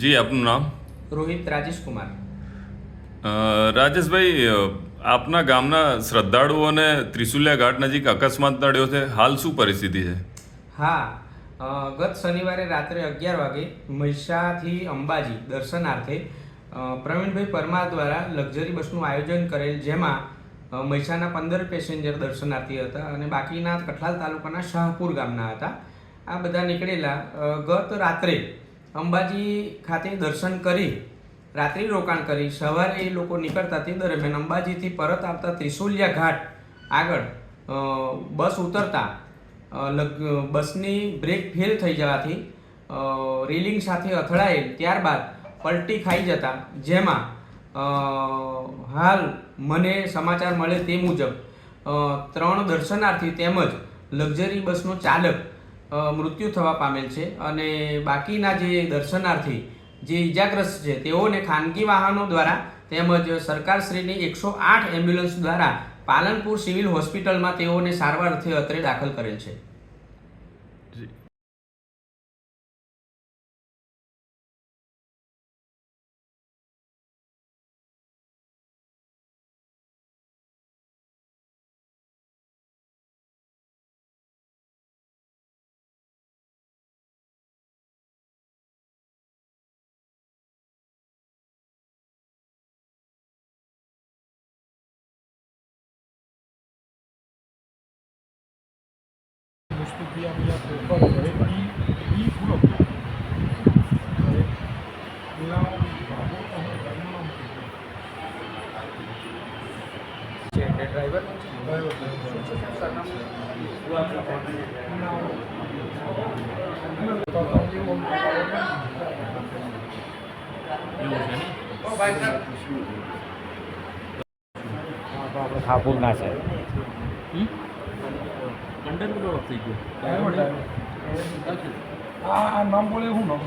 જી આપનું નામ? રોહિત રાજેશ કુમાર રાજેશભાઈ આપના ગામના શ્રદ્ધાળુઓને ત્રિશુલિયા ઘાટ નજીક અકસ્માત નડ્યો છે. હાલ શું પરિસ્થિતિ છે? હા ગત શનિવારે રાત્રે અગિયાર વાગે મહિષાથી અંબાજી દર્શનાર્થે પ્રવીણભાઈ પરમાર દ્વારા લક્ઝરી બસનું આયોજન કરેલ જેમાં મહિષાના પંદર પેસેન્જર દર્શનાર્થી હતા અને બાકીના કઠલાલ તાલુકાના શાહપુર ગામના હતા. આ બધા નીકળેલા ગત રાત્રે અંબાજી ખાતે દર્શન કરી, રાત્રિ રોકાણ કરી, સવારે એ લોકો નીકળતા તે દરમિયાન અંબાજીથી પરત આવતા ત્રિશુલિયા ઘાટ આગળ બસ ઉતરતા બસની બ્રેક ફેલ થઈ જવાથી રેલિંગ સાથે અથડાયેલ ત્યારબાદ પલટી ખાઈ જતા, જેમાં હાલ મને સમાચાર મળે તે મુજબ ત્રણ દર્શનાર્થી તેમજ લક્ઝરી બસનો ચાલક મૃત્યુ થવા પામેલ છે અને બાકીના જે દર્શનાર્થી, જે ઈજાગ્રસ્ત છે, તેઓને ખાનગી વાહનો દ્વારા તેમજ સરકારશ્રીની એકસો આઠ એમ્બ્યુલન્સ દ્વારા પાલનપુર સિવિલ હોસ્પિટલમાં તેઓને સારવાર અર્થે દાખલ કરેલ છે. મુસ્તુફિયા મિયા પેપર હવે ઈ ઈ પૂરો પેલા બાબુ તો હું ઘરનો ડ્રાઈવર કેટલો છે આ આ નામ બોલે હું નામ?